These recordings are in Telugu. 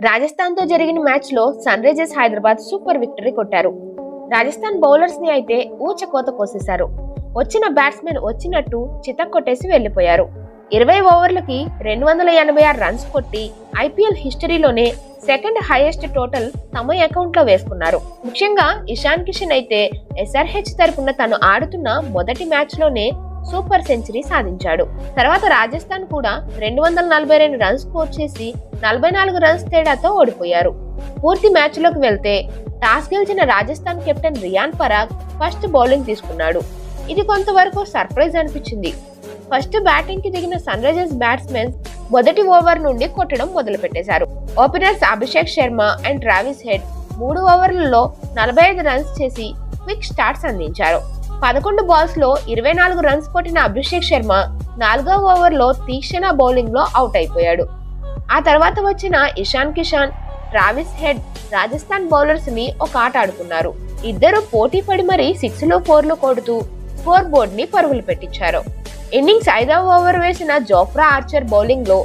రాజస్థాన్తో జరిగిన మ్యాచ్లో Sunrisers Hyderabad super victory కొట్టారు. రాజస్థాన్ బౌలర్స్ని అయితే ఊచకోత కోసేశారు. వచ్చిన బ్యాట్స్మెన్ వచ్చినట్టు చితక్కొట్టేసి వెళ్ళిపోయారు ఇరవై ఓవర్లకి రెండు వందల ఎనభై ఆరు రన్స్ కొట్టి ఐపీఎల్ హిస్టరీలోనే సెకండ్ హైయెస్ట్ టోటల్ తమ అకౌంట్లో వేసుకున్నారు. ముఖ్యంగా ఇషాన్ కిషన్ అయితే ఎస్ఆర్హెచ్ తరపున తను ఆడుతున్న మొదటి మ్యాచ్లోనే సూపర్ సెంచరీ సాధించాడు. తర్వాత రాజస్థాన్ కూడా రెండు వందల నలభై రెండు రన్స్ స్కోర్ చేసి నలభై నాలుగు రన్స్ తేడాతో ఓడిపోయారు. పూర్తి మ్యాచ్లోకి వెళ్తే టాస్ గెలిచిన Rajasthan captain Riyan Parag first bowling తీసుకున్నాడు. ఇది కొంతవరకు సర్ప్రైజ్ అనిపించింది. ఫస్ట్ బ్యాటింగ్కి దిగిన సన్ రైజర్స్ బ్యాట్స్మెన్ మొదటి ఓవర్ నుండి కొట్టడం మొదలు పెట్టేశారు openers Abhishek Sharma and Travis Head మూడు ఓవర్లలో నలభై ఐదు రన్స్ చేసి క్విక్ స్టార్ట్స్ అందించారు. పదకొండు బాల్స్లో ఇరవై నాలుగు రన్స్ కొట్టిన అభిషేక్ శర్మ నాలుగవ ఓవర్లో తీక్షణ బౌలింగ్లో అవుట్ అయిపోయాడు. ఆ తర్వాత వచ్చిన ఇషాన్ కిషాన్ ట్రావిస్ హెడ్ రాజస్థాన్ బౌలర్స్ని ఒక ఆట ఆడుకున్నారు. ఇద్దరు పోటీ పడి మరీ సిక్స్లు ఫోర్లు కొడుతూ స్కోర్ బోర్డ్ని పరుగులు పెట్టించారు. ఇన్నింగ్స్ ఐదవ ఓవర్ వేసిన జోఫ్రా ఆర్చర్ బౌలింగ్లో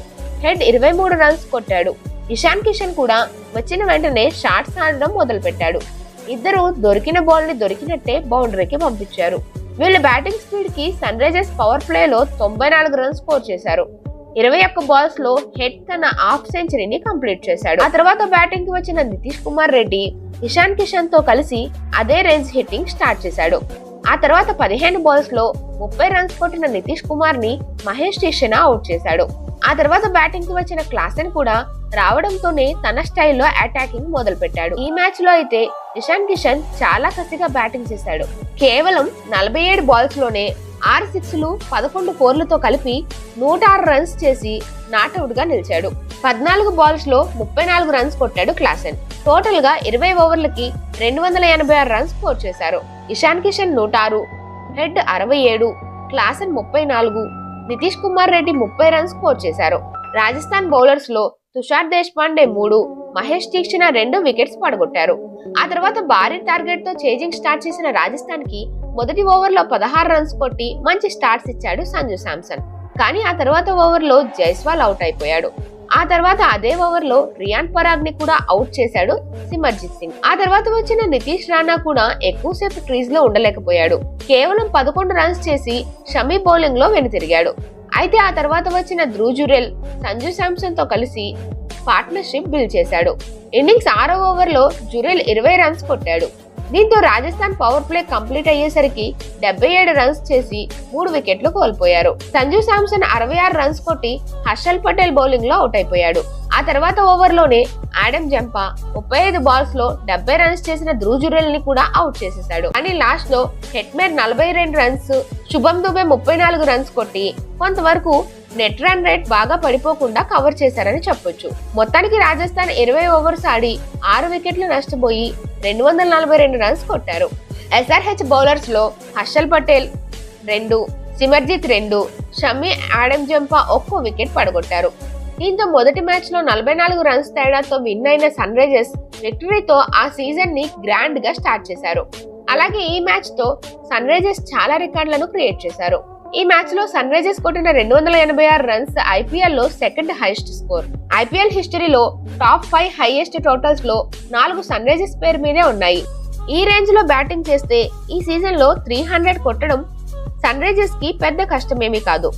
హెడ్ ఇరవై మూడు రన్స్ కొట్టాడు. ఇషాన్ కిషన్ కూడా వచ్చిన వెంటనే షాట్స్ ఆడడం మొదలుపెట్టాడు. ఇద్దరు దొరికిన బాల్ని దొరికినట్టే బౌండరీకి పంపించారు. వీళ్ళ బ్యాటింగ్ స్పీడ్కి సన్ రైజర్స్ పవర్ ప్లే లో తొంభై నాలుగు రన్స్ స్కోర్ చేశారు. ఇరవై ఒక్క బాల్స్లో హెడ్ తన హాఫ్ సెంచరీని కంప్లీట్ చేశాడు. ఆ తర్వాత బ్యాటింగ్కి వచ్చిన నితీష్ కుమార్ రెడ్డి ఇషాన్ కిషన్తో కలిసి అదే రేంజ్ హిట్టింగ్ స్టార్ట్ చేశాడు. ఆ తర్వాత పదిహేను బాల్స్లో ముప్పై రన్స్ కొట్టిన నితీష్ కుమార్ని మహేష్ శిక్షణ అవుట్ చేశాడు. ఆ తర్వాత బ్యాటింగ్కి వచ్చిన క్లాసెన్ కూడా రావడంతోనే తన స్టైల్లో అటాకింగ్ మొదలు పెట్టాడు ఈ మ్యాచ్లో అయితే ఇషాన్ కిషన్ చాలా కసిగా బ్యాటింగ్ చేశాడు. కేవలం నలభై ఏడు బాల్స్లోనే ఆరు సిక్స్లు పదకొండు ఫోర్లతో కలిపి నూట ఆరు రన్స్ చేసి నాట్అవుట్గా నిలిచాడు. పద్నాలుగు బాల్స్లో ముప్పై నాలుగు రన్స్ కొట్టాడు క్లాసెన్. టోటల్గా ఇరవై ఓవర్లకి రెండు వందల ఎనభై ఆరు రన్స్ స్కోర్ చేశారు. ఇషాన్ కిషన్ నూట ఆరు హెడ్ అరవై ఏడు క్లాసెన్ ముప్పై నాలుగు నితీష్ కుమార్ రెడ్డి ముప్పై రన్స్ స్కోర్ చేశారు. రాజస్థాన్ బౌలర్స్లో తుషార్ దేశ్పాండే మూడు మహేష్ దీక్షణ రెండు వికెట్స్ పడగొట్టారు. ఆ తర్వాత భారీ టార్గెట్తో చేజింగ్ స్టార్ట్ చేసిన రాజస్థాన్కి మొదటి ఓవర్లో పదహారు రన్స్ కొట్టి మంచి స్టార్ట్స్ ఇచ్చాడు సంజు శాంసన్. కానీ ఆ తర్వాత ఓవర్లో జైస్వాల్ అవుట్ అయిపోయాడు. ఆ తర్వాత అదే ఓవర్లో రియాన్ పరాగ్ని కూడా అవుట్ చేశాడు సిమర్జిత్ సింగ్. ఆ తర్వాత వచ్చిన నితీష్ రాణా కూడా ఎక్కువసేపు క్రీజ్లో ఉండలేకపోయాడు. కేవలం పదకొండు రన్స్ చేసి షమీ బౌలింగ్లో వెనుతిరిగాడు. అయితే ఆ తర్వాత వచ్చిన ధ్రువ్ జురెల్ సంజు శాంసన్తో కలిసి పార్ట్నర్షిప్ బిల్డ్ చేశాడు. ఇన్నింగ్స్ ఆరో ఓవర్లో జురెల్ ఇరవై రన్స్ కొట్టాడు. దీంతో రాజస్థాన్ పవర్ ప్లే కంప్లీట్ అయ్యేసరికి డెబ్బై ఏడు రన్స్ చేసి మూడు వికెట్లు కోల్పోయారు. సంజు శాంసన్ అరవై ఆరు రన్స్ కొట్టి హర్షల్ పటేల్ బౌలింగ్లో అవుట్ అయిపోయాడు. ఆ తర్వాత ఓవర్లోనే ఆడమ్ జంపా ముప్పై ఐదు బాల్స్లో డెబ్బై రన్స్ చేసిన ధ్రువ్ని కూడా అవుట్ చేసేశాడు కానీ లాస్ట్లో హెట్మేర్ నలభై రెండు రన్స్ శుభం దుబే ముప్పై నాలుగు రన్స్ కొట్టి కొంతవరకు నెట్ రన్ రేట్ బాగా పడిపోకుండా కవర్ చేశారని చెప్పొచ్చు. మొత్తానికి రాజస్థాన్ ఇరవై ఓవర్స్ ఆడి ఆరు వికెట్లు నష్టపోయి రెండు వందల నలభై రెండు రన్స్ కొట్టారు. ఎస్ఆర్హెచ్ బౌలర్స్లో హర్షల్ పటేల్ రెండు సిమర్జిత్ రెండు షమి ఆడమ్ జంపా ఒక్కో వికెట్ పడగొట్టారు. దీంతో మొదటి మ్యాచ్లో నలభై నాలుగు రన్స్ తేడాతో విన్ అయిన సన్ రైజర్స్ విక్టరీతో ఆ సీజన్ని గ్రాండ్గా స్టార్ట్ చేశారు. అలాగే ఈ మ్యాచ్తో సన్ రైజర్స్ చాలా రికార్డులను క్రియేట్ చేశారు. ఈ మ్యాచ్లో సన్ రైజర్స్ కొట్టిన రెండు వందల ఎనభై ఆరు రన్స్ ఐపీఎల్లో సెకండ్ హైయెస్ట్ స్కోర్. ఐపీఎల్ హిస్టరీలో టాప్ ఫైవ్ హైయెస్ట్ టోటల్స్లో నాలుగు సన్ రైజర్స్ పేరు మీదే ఉన్నాయి. ఈ రేంజ్లో బ్యాటింగ్ చేస్తే ఈ సీజన్లో త్రీ హండ్రెడ్ కొట్టడం సన్ రైజర్స్కి పెద్ద కష్టమేమీ కాదు.